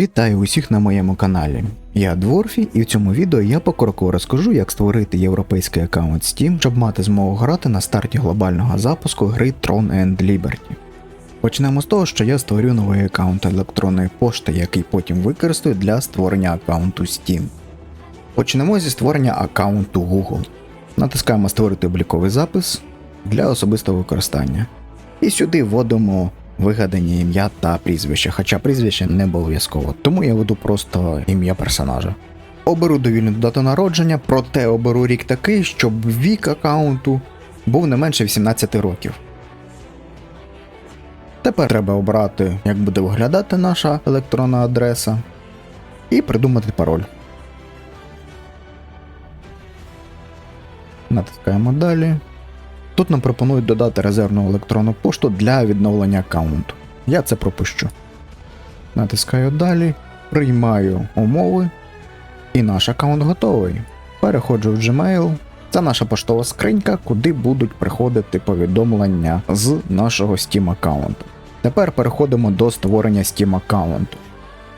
Вітаю усіх на моєму каналі. Я Дворфі, і в цьому відео я покроково розкажу, як створити європейський аккаунт Steam, щоб мати змогу грати на старті глобального запуску гри Tron and Liberty. Почнемо з того, що я створю новий аккаунт електронної пошти, який потім використаю для створення аккаунту Steam. Почнемо зі створення аккаунту Google. Натискаємо Створити обліковий запис для особистого використання. І сюди вводимо вигадані ім'я та прізвище, хоча прізвище не обов'язково, тому я веду просто ім'я персонажа. Оберу довільну дату народження, проте оберу рік такий, щоб вік аккаунту був не менше 18 років. Тепер треба обрати, як буде виглядати наша електронна адреса, і придумати пароль. Натискаємо далі. Тут нам пропонують додати резервну електронну пошту для відновлення аккаунту. Я це пропущу. Натискаю далі, приймаю умови, і наш аккаунт готовий. Переходжу в Gmail. Це наша поштова скринька, куди будуть приходити повідомлення з нашого Steam аккаунту. Тепер переходимо до створення Steam аккаунту.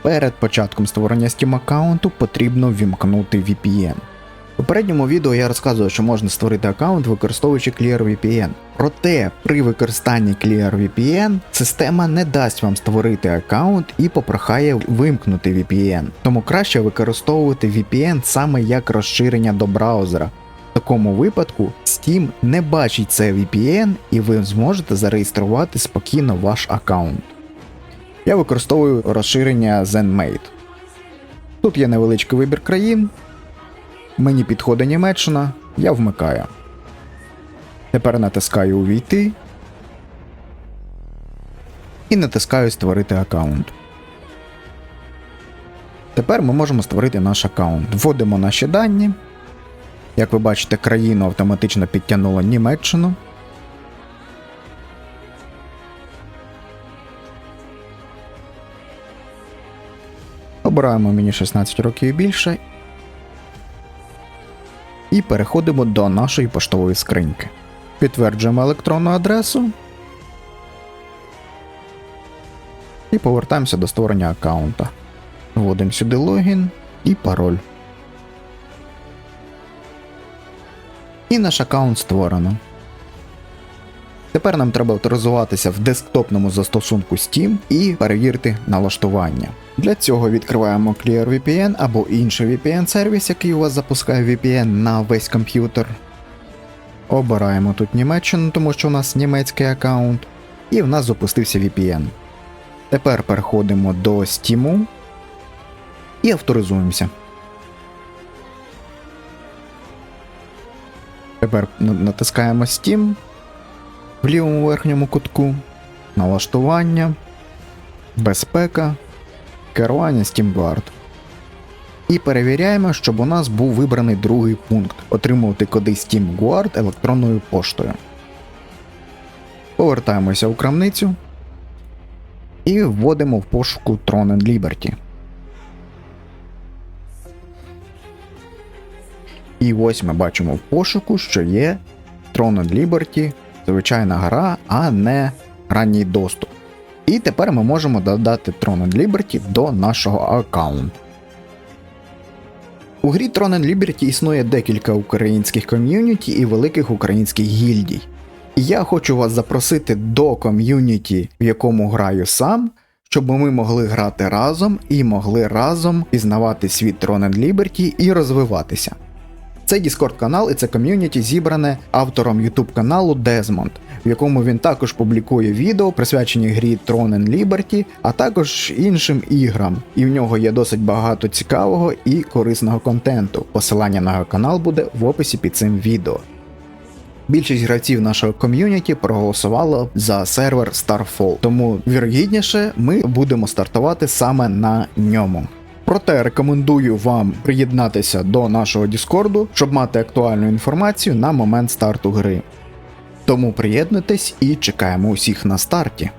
Перед початком створення Steam аккаунту потрібно вімкнути VPN. В попередньому відео я розказував, що можна створити аккаунт, використовуючи ClearVPN. Проте при використанні ClearVPN система не дасть вам створити аккаунт і попрохає вимкнути VPN. Тому краще використовувати VPN саме як розширення до браузера. В такому випадку Steam не бачить це VPN і ви зможете зареєструвати спокійно ваш аккаунт. Я використовую розширення ZenMate. Тут є невеличкий вибір країн, Мені підходить Німеччина, я вмикаю. Тепер натискаю Увійти і натискаю Створити аккаунт. Тепер ми можемо створити наш аккаунт. Вводимо наші дані. Як ви бачите, країну автоматично підтягнуло Німеччину. Обираємо мені 16 років і більше і переходимо до нашої поштової скриньки. Підтверджуємо електронну адресу і повертаємося до створення аккаунта. Вводимо сюди логін і пароль. І наш аккаунт створено. Тепер нам треба авторизуватися в десктопному застосунку Steam і перевірити налаштування. Для цього відкриваємо ClearVPN або інший VPN-сервіс, який у вас запускає VPN на весь комп'ютер. Обираємо тут Німеччину, тому що у нас німецький аккаунт, і в нас запустився VPN. Тепер переходимо до Steam і авторизуємося. Тепер натискаємо Steam в лівому верхньому кутку, налаштування, безпека, керування SteamGuard. І перевіряємо, щоб у нас був вибраний другий пункт отримувати коди SteamGuard електронною поштою. Повертаємося у крамницю і вводимо в пошуку Tron and Liberty. І ось ми бачимо в пошуку, що є Tron and Liberty звичайна гра, а не ранній доступ. І тепер ми можемо додати Tron and Liberty до нашого аккаунту. У грі Tron and Liberty існує декілька українських ком'юніті і великих українських гільдій. І я хочу вас запросити до ком'юніті, в якому граю сам, щоб ми могли грати разом і могли разом пізнавати світ Tron and Liberty і розвиватися. Цей Discord канал і це ком'юніті зібране автором YouTube каналу Desmond, в якому він також публікує відео, присвячені грі Tron and а також іншим іграм. І в нього є досить багато цікавого і корисного контенту. Посилання на канал буде в описі під цим відео. Більшість гравців нашого ком'юніті проголосувало за сервер Starfall, тому вірогідніше ми будемо стартувати саме на ньому. Проте рекомендую вам приєднатися до нашого Діскорду, щоб мати актуальну інформацію на момент старту гри. Тому приєднуйтесь і чекаємо усіх на старті.